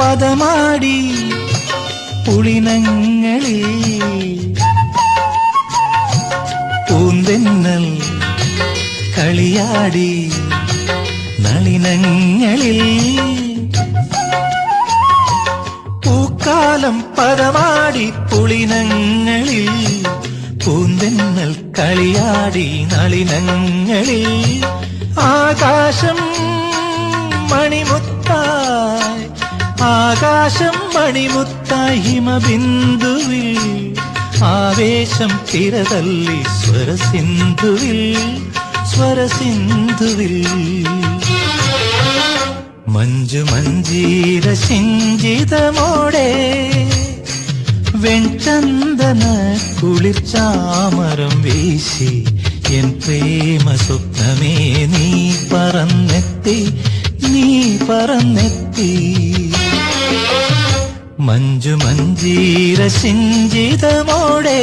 പദമാടി പുളിനങ്ങളിൽ. പൂന്തെന്നൽ കളിയാടി നളിനങ്ങളിൽ. പൂക്കാലം പദമാടി പുളിനങ്ങളിൽ. പൂന്തെന്നൽ കളിയാടി നളിനങ്ങളിൽ. ആകാശം മണിമുത്തായി ആകാശം മണിമുത്തായി ഹിമബിന്ദുവിൽ ആവേശം തിരതല്ലി സ്വരസിന്ധുവിൽ സ്വരസിന്ധുവിൽ മഞ്ജു മഞ്ജീര സിഞ്ചിതമോടെ വെൺചന്ദന കുളിർച്ചാമരം വീശി എൻ പ്രേമ സ്വപ്നമേ നീ പറന്നെത്തി നീ പറന്നെത്തി. മഞ്ജു മഞ്ജീര സിഞ്ചിതമോടെ